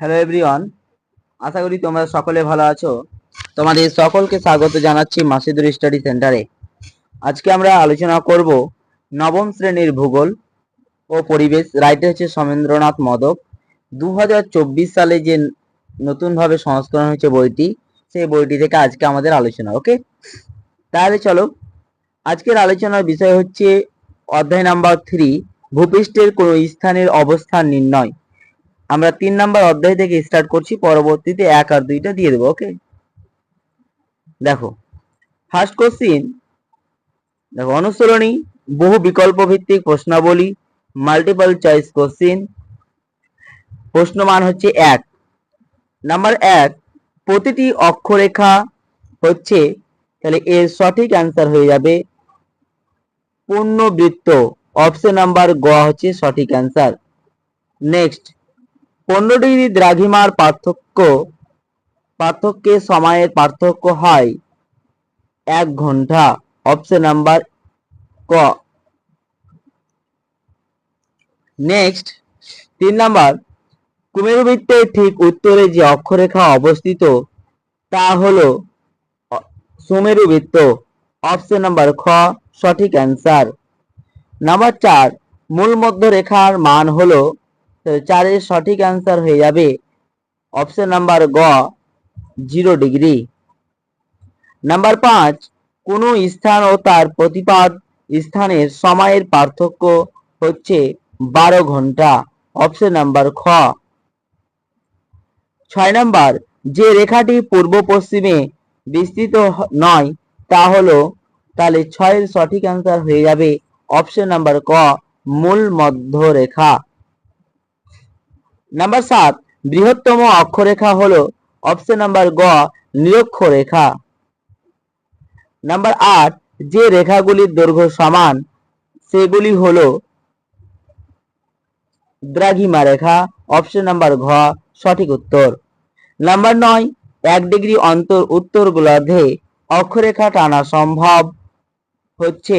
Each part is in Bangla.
হ্যালো এভরিওয়ান আশা করি তোমরা সকলে ভালো আছো। তোমাদের সকলকে স্বাগত জানাচ্ছি মাসিদুর স্টাডি সেন্টারে। আজকে আমরা আলোচনা করব নবম শ্রেণির ভূগোল ও পরিবেশ। রাইটার হচ্ছে সমেন্দ্রনাথ মদক। দু হাজার চব্বিশ সালে যে নতুনভাবে সংস্করণ হয়েছে বইটি, সেই বইটি থেকে আজকে আমাদের আলোচনা, ওকে? তাহলে চলো, আজকের আলোচনার বিষয় হচ্ছে অধ্যায় নাম্বার থ্রি ভূপৃষ্ঠের কোনো স্থানের অবস্থান নির্ণয়। আমরা তিন নাম্বার অধ্যায় থেকে স্টার্ট করছি, পরবর্তীতে এক আর দুইটা দিয়ে দেবো ওকে দেখো ফার্স্ট কোশ্চিন দেখো, অনুসরণী, বহু বিকল্প ভিত্তিক প্রশ্নাবলী মাল্টিপল চয়েস কোশ্চিন প্রশ্নমান হচ্ছে এক। নাম্বার এক, প্রতিটি অক্ষরেখা হচ্ছে, তাহলে এর সঠিক অ্যান্সার হয়ে যাবে পূর্ণবৃত্ত। অপশন নাম্বার গ হচ্ছে সঠিক অ্যান্সার নেক্সট পনেরো ডিগ্রি দ্রাঘিমার পার্থক্য পার্থক্যে সময়ের পার্থক্য হয় এক ঘণ্টা। অপশন নাম্বার ক। নেক্সট তিন নাম্বার কুমেরু বৃত্তের ঠিক উত্তরে যে অক্ষরেখা অবস্থিত, তা হলো সুমেরুবৃত্ত। অপশন নাম্বার খ, সঠিক অ্যান্সার নাম্বার চার, মূল মধ্যরেখার মান হলো চারের সঠিক অ্যান্সার হয়ে যাবে। অপশন নাম্বার গ জিরো ডিগ্রি নাম্বার পাঁচ, কোনো স্থান ও তার প্রতিপাদ স্থানের সময়ের পার্থক্য হচ্ছে বারো ঘণ্টা। অপশন নাম্বার খ। ছয় নাম্বার যে রেখাটি পূর্ব পশ্চিমে বিস্তৃত নয়, তা হলো, তাহলে ছয়ের সঠিক অ্যান্সার হয়ে যাবে। অপশন নাম্বার ক, মূল মধ্যরেখা। নাম্বার সাত বৃহত্তম অক্ষরেখা হলো অপশন নাম্বার গ, নিরক্ষরেখা। নাম্বার আট, যে রেখাগুলির দৈর্ঘ্য সমান, সেগুলি হলো দ্রাঘিমা রেখা অপশন নাম্বার ঘ, সঠিক উত্তর। নাম্বার নয়, এক ডিগ্রি অন্তর উত্তর গোলার্ধে অক্ষরেখা টানা সম্ভব হচ্ছে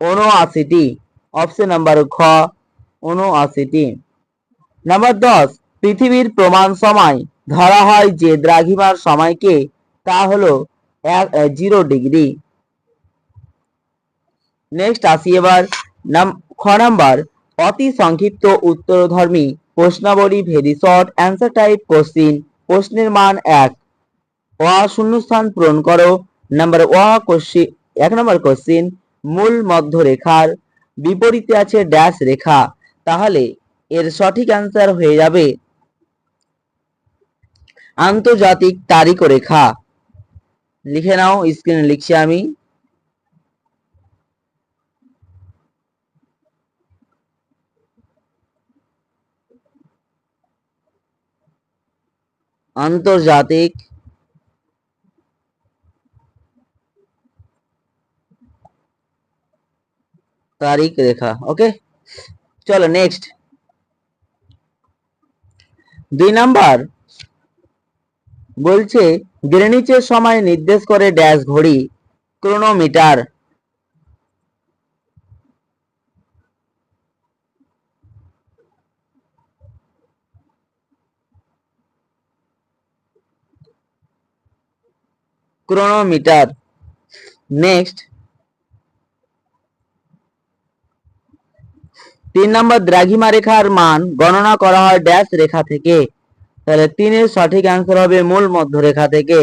উনআশিটি। অপশন নাম্বার খ উনআশিটি নাম্বার দশ, পৃথিবীর প্রমাণ সময়। ধরা হয় যে দ্রাঘিমার সময়কে, তা হলো জিরো ডিগ্রি। নেক্সট আসি এবার। খ নাম্বার, অতি সংক্ষিপ্ত উত্তরধর্মী প্রশ্নাবলী very short answer type question প্রশ্নের মান এক। অ, শূন্যস্থান পূরণ করো। নাম্বার অ কোশ্চিন এক নম্বর কোশ্চিন মূল মধ্যরেখার বিপরীতে আছে ড্যাশ রেখা। তাহলে এর সঠিক অ্যান্সার হয়ে যাবে আন্তর্জাতিক তারিখ রেখা। লিখে নাও স্ক্রিনে লিখছি আমি। আন্তর্জাতিক তারিখ রেখা ওকে চলো নেক্সট দুই নাম্বার বলছে গ্রেনিচের সময় নির্দেশ করে ড্যাশ ঘড়ি ক্রোনোমিটার ক্রোনোমিটার নেক্সট তিন নম্বর দ্রাঘিমা রেখার মান গণনা করা হয় ড্যাশ রেখা থেকে। তাহলে তিনের সঠিক অ্যান্সার হবে মূল মধ্যরেখা থেকে।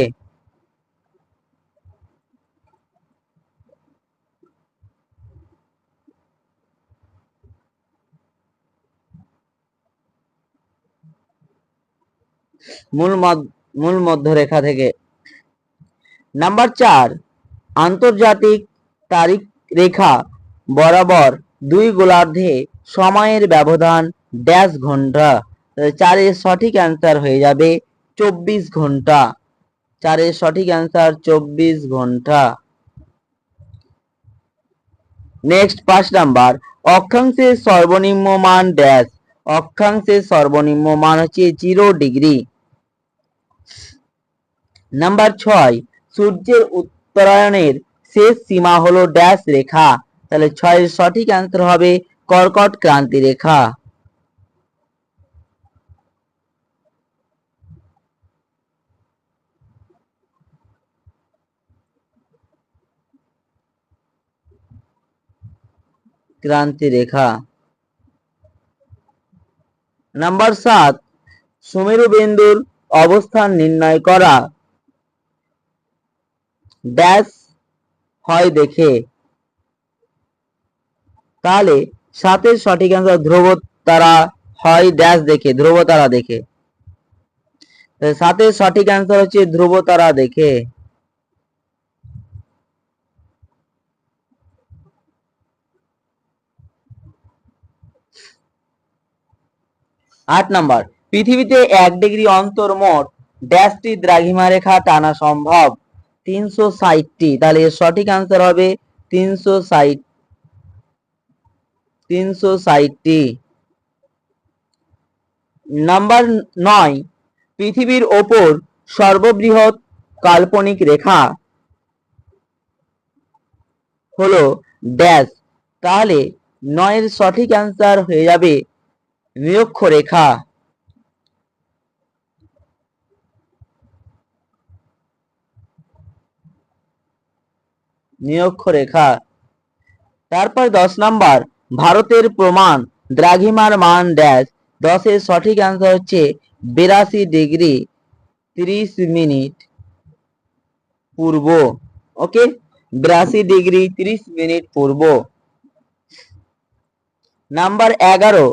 মূল মূল মধ্যরেখা থেকে। নাম্বার চার, আন্তর্জাতিক তারিখ রেখা বরাবর দুই গোলার্ধে সময়ের ব্যবধান ড্যাশ ঘণ্টা। চারের সঠিক অ্যান্সার হয়ে যাবে চব্বিশ ঘণ্টা। চারের সঠিক অ্যান্সার চব্বিশ ঘণ্টা। নেক্সট পাঁচ নাম্বার অক্ষাংশের সর্বনিম্ন মান ড্যাশ অক্ষাংশের সর্বনিম্ন মান হচ্ছে জিরো ডিগ্রি নাম্বার ছয়, সূর্যের উত্তরায়ণের শেষ সীমা হলো ড্যাশ রেখা। তাহলে ছয়ের সঠিক অ্যান্সার হবে কর্কট ক্রান্তি রেখা। ক্রান্তি রেখা। নাম্বার সাত, সুমেরু বিন্দুর অবস্থান নির্ণয় করা। ড্যাশ হয় দেখে। তাহলে সাতের সঠিক অ্যান্সার ধ্রুব তারা হয় ড্যাশ দেখে ধ্রুব তারা দেখে। সাতের সঠিক অ্যান্সার হচ্ছে ধ্রুব তারা দেখে। আট নাম্বার, পৃথিবীতে এক ডিগ্রি অন্তর মোট ড্যাশটি দ্রাঘিমা রেখা টানা সম্ভব। তিনশো ষাটটি, তাহলে সঠিক আনসার হবে তিনশো ষাট তিনশো ষাটটি। নাম্বার নয়, পৃথিবীর ওপর সর্ববৃহৎ কাল্পনিক রেখা হলো ড্যাশ। তাহলে নয়ের সঠিক অ্যান্সার হয়ে যাবে নিরক্ষরেখা। নিরক্ষরেখা। তারপর দশ নাম্বার ভারতের প্রমাণ, দ্রাঘিমার মান ড্যাশ দশের সঠিক অ্যান্সার হচ্ছে বিরাশি ডিগ্রি তিরিশ মিনিট পূর্ব। ওকে বিরাশি ডিগ্রি তিরিশ মিনিট পূর্ব। নাম্বার এগারো।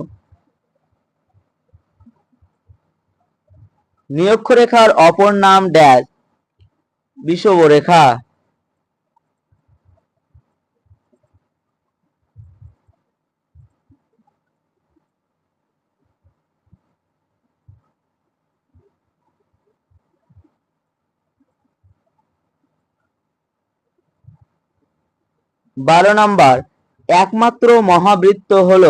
নিয়ক্ষরেখার অপর নাম ড্যাশ বিষুবরেখা বারো নাম্বার, একমাত্র মহাবৃত্ত হল।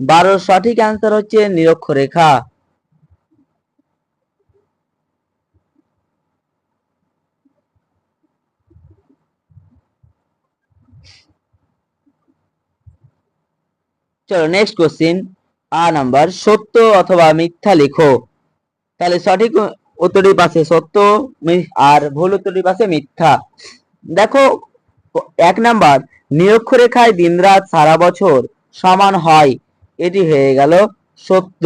বারো, সঠিক অ্যান্সার হচ্ছে নিরক্ষরেখা। চলো নেক্সট কোশ্চিন আ নাম্বার, সত্য অথবা মিথ্যা লেখো। তাহলে সঠিক উত্তরটির পাশে সত্য আর ভুল উত্তরটির পাশে মিথ্যা। দেখো, এক নাম্বার, নিরক্ষরেখায় দিনরাত সারা বছর সমান হয়। এটি হয়ে গেল সত্য,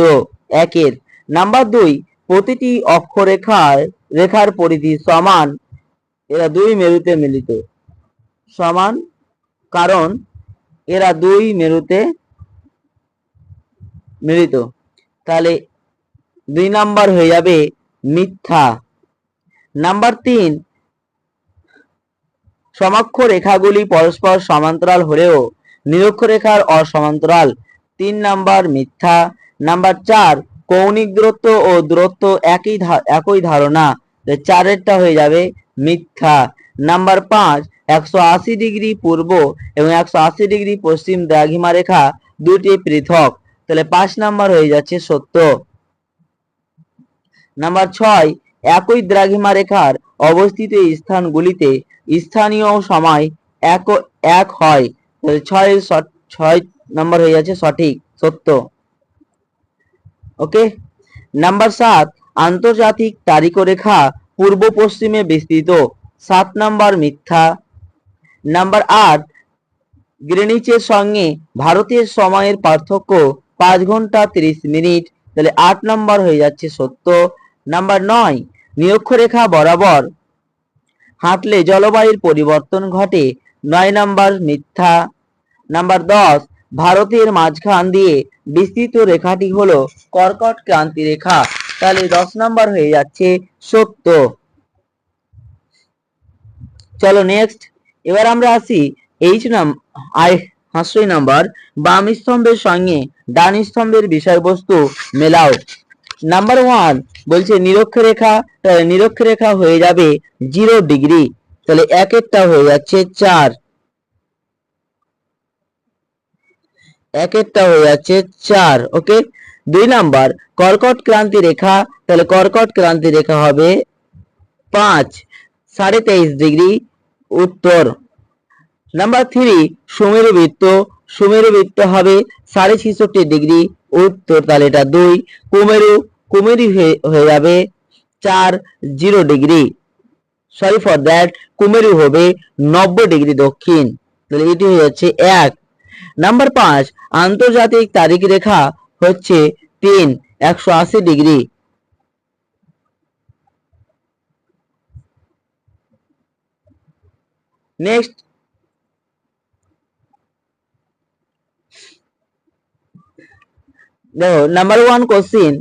একের। নাম্বার দুই, প্রতিটি অক্ষরেখার রেখার পরিধি সমান, এরা দুই মেরুতে মিলিত। সমান, কারণ এরা দুই মেরুতে মিলিত। তাহলে দুই নাম্বার হয়ে যাবে মিথ্যা। নাম্বার তিন সমাক্ষ রেখাগুলি পরস্পর সমান্তরাল হলেও নিরক্ষরেখার অসমান্তরাল। তিন নাম্বার মিথ্যা। নাম্বার চার, কৌণিক দূরত্ব ও দূরত্ব একই একই ধারণা। চারেরটা হয়ে যাবে মিথ্যা। নাম্বার পাঁচ, একশো আশি ডিগ্রি পূর্ব এবং একশো আশি ডিগ্রি পশ্চিম দ্রাঘিমা রেখা দুটি পৃথক। তাহলে পাঁচ নাম্বার হয়ে যাচ্ছে সত্য। নাম্বার ছয়, একই দ্রাঘিমা রেখার অবস্থিত স্থানগুলিতে স্থানীয় সময় এক এক হয়। ছয় ছয় নম্বর হয়ে যাচ্ছে সঠিক, সত্য। ওকে নাম্বার সাত, আন্তর্জাতিক তারিখরেখা পূর্ব পশ্চিমে বিস্তৃত, সাত নাম্বার মিথ্যা। নাম্বার আট, গ্রেনিচের সঙ্গে ভারতের সময়ের পার্থক্য পাঁচ ঘণ্টা তিরিশ মিনিট। তাহলে আট নাম্বার হয়ে যাচ্ছে সত্য। নাম্বার নয় নিরক্ষরেখা বরাবর হাঁটলে জলবায়ুর পরিবর্তন ঘটে। নয় নাম্বার মিথ্যা। নাম্বার দশ, ভারতের মাঝখান দিয়ে বিস্তৃত রেখাটি হলো কর্কট ক্রান্তি রেখা। তাহলে দশ নাম্বার হয়ে যাচ্ছে সত্য। চলো নেক্সট এবার আমরা আসি এইচ নাম, আই হাস্যই নাম্বার, বাম স্তম্ভের সঙ্গে ডান স্তম্ভের বিষয়বস্তু মেলাও। নাম্বার ওয়ান বলছে নিরক্ষরেখা, তাহলে নিরক্ষরেখা হয়ে যাবে জিরো ডিগ্রি। তাহলে এক একটা হয়ে যাচ্ছে চার। এক একটা হয়ে যাচ্ছে চার, ওকে? দুই নাম্বার, কর্কট ক্রান্তি রেখা, তাহলে কর্কট ক্রান্তি রেখা হবে পাঁচ। সাড়ে তেইশ ডিগ্রি উত্তর। নাম্বার থ্রি সুমেরু বৃত্ত। সুমেরু বৃত্ত হবে সাড়ে ছেষট্টি ডিগ্রি উত্তর তাহলে দুই। কুমেরু কুমেরু হয়ে যাবে চার zero degree. Sorry for that কুমেরু হবে নব্বই ডিগ্রি দক্ষিণ। তাহলে এটি হয়ে যাচ্ছে এক। নাম্বার পাঁচ, আন্তর্জাতিক তারিখ রেখা হচ্ছে তিন, একশো আশি ডিগ্রি। নেক্সট দেখো নাম্বার ওয়ান কোশ্চিন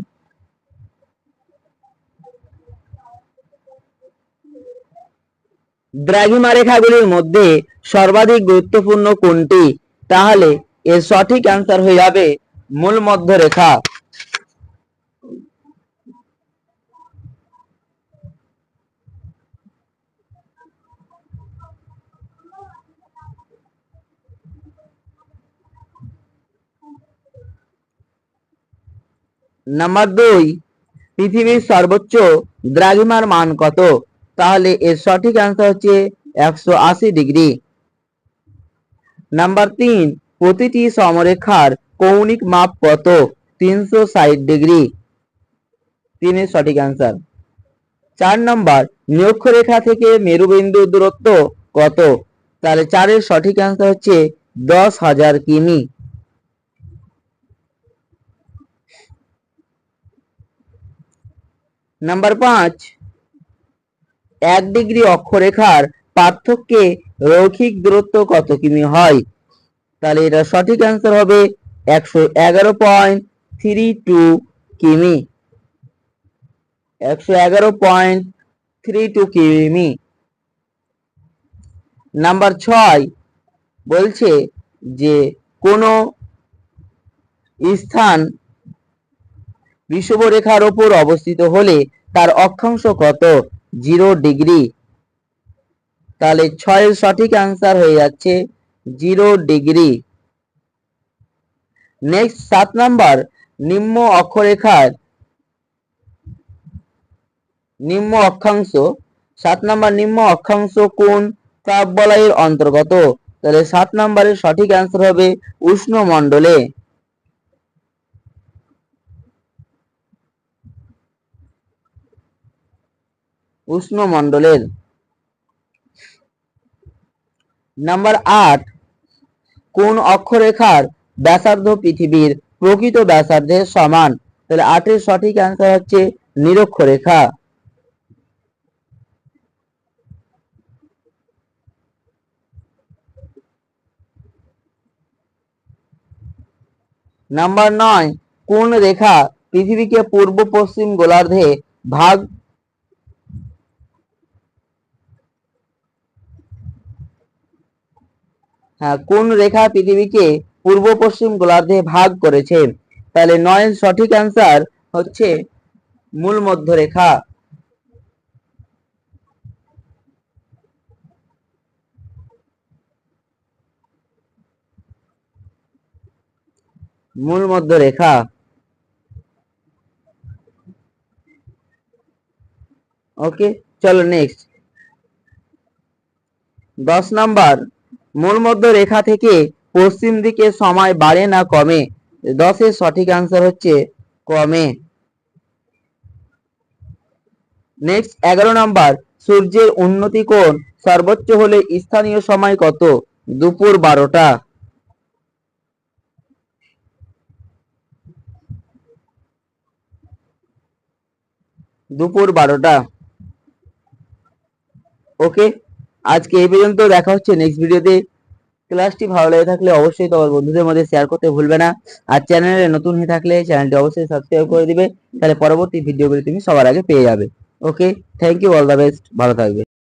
দ্রাঘিমা রেখাগুলির মধ্যে সর্বাধিক গুরুত্বপূর্ণ কোনটি? তাহলে এর সঠিক অ্যান্সার হয়ে যাবে মূল মধ্য রেখা নাম্বার দুই, পৃথিবীর সর্বোচ্চ দ্রাঘিমার মান কত? তাহলে এর সঠিক অ্যান্সার হচ্ছে একশো আশি ডিগ্রি নাম্বার তিন, প্রতিটি সমরেখার কৌণিক মাপ কত? তিনশো ষাট ডিগ্রি তিনের সঠিক অ্যান্সার চার নম্বর, নিরক্ষরেখা থেকে মেরুবিন্দু দূরত্ব কত? তাহলে চারের সঠিক অ্যান্সার হচ্ছে দশ হাজার কিমি। নাম্বার পাঁচ, এক ডিগ্রি অক্ষরেখার পার্থক্যে রৈখিক দূরত্ব কত কিমি হয়? তাহলে এটা সঠিক অ্যান্সার হবে একশো এগারো পয়েন্ট থ্রি টু কিমি। একশো এগারো পয়েন্ট থ্রি টু কিমি। নাম্বার ছয় বলছে যে কোনো স্থান বিষুবরেখার ওপর অবস্থিত হলে তার অক্ষাংশ কত? Zero degree. তাহলে ছয়ের সঠিক অ্যান্সার হয়ে যাচ্ছে জিরো ডিগ্রি। নেক্সট সাত নাম্বার, নিম্ন অক্ষরেখার নিম্ন অক্ষাংশ। সাত নাম্বার, নিম্ন অক্ষাংশ কোন তাপ অন্তর্গত? তাহলে সাত নাম্বারের সঠিক অ্যান্সার হবে উষ্ণ উষ্ণ মণ্ডলের নাম্বার আট, কোন অক্ষরেখার ব্যাসার্ধ পৃথিবীর প্রকৃত ব্যাসার্ধের সমান? তাহলে আটের সঠিক অ্যান্সার হচ্ছে নিরক্ষরেখা। নাম্বার নয়, কোন রেখা পৃথিবীকে পূর্ব পশ্চিম গোলার্ধে ভাগ কোন রেখা পৃথিবীকে পূর্ব পশ্চিম গোলার্ধে ভাগ করেছে? তাহলে নয়ের সঠিক অ্যান্সার হচ্ছে মূল মধ্য রেখা মূল মধ্য রেখা ওকে চলো নেক্সট দশ নাম্বার। মূল মধ্য রেখা থেকে পশ্চিম দিকে সময় বাড়ে না কমে। দশের সঠিক অ্যান্সার হচ্ছে কমে। নেক্সট এগারো নাম্বার সূর্যের উন্নতি কোণ সর্বোচ্চ হলে স্থানীয় সময় কত? দুপুর বারোটা। দুপুর বারোটা। ওকে আজকে এই পর্যন্ত, দেখা হচ্ছে নেক্সট ভিডিওতে ক্লাসটি ভালো লেগে থাকলে অবশ্যই তোমার বন্ধুদের মধ্যে শেয়ার করতে ভুলবে না। আর চ্যানেলে নতুন হয়ে থাকলে চ্যানেলটি অবশ্যই সাবস্ক্রাইব করে দিবে। তাহলে পরবর্তী ভিডিওগুলি তুমি সবার আগে পেয়ে যাবে। Okay thank you all the best ভালো থাকবে।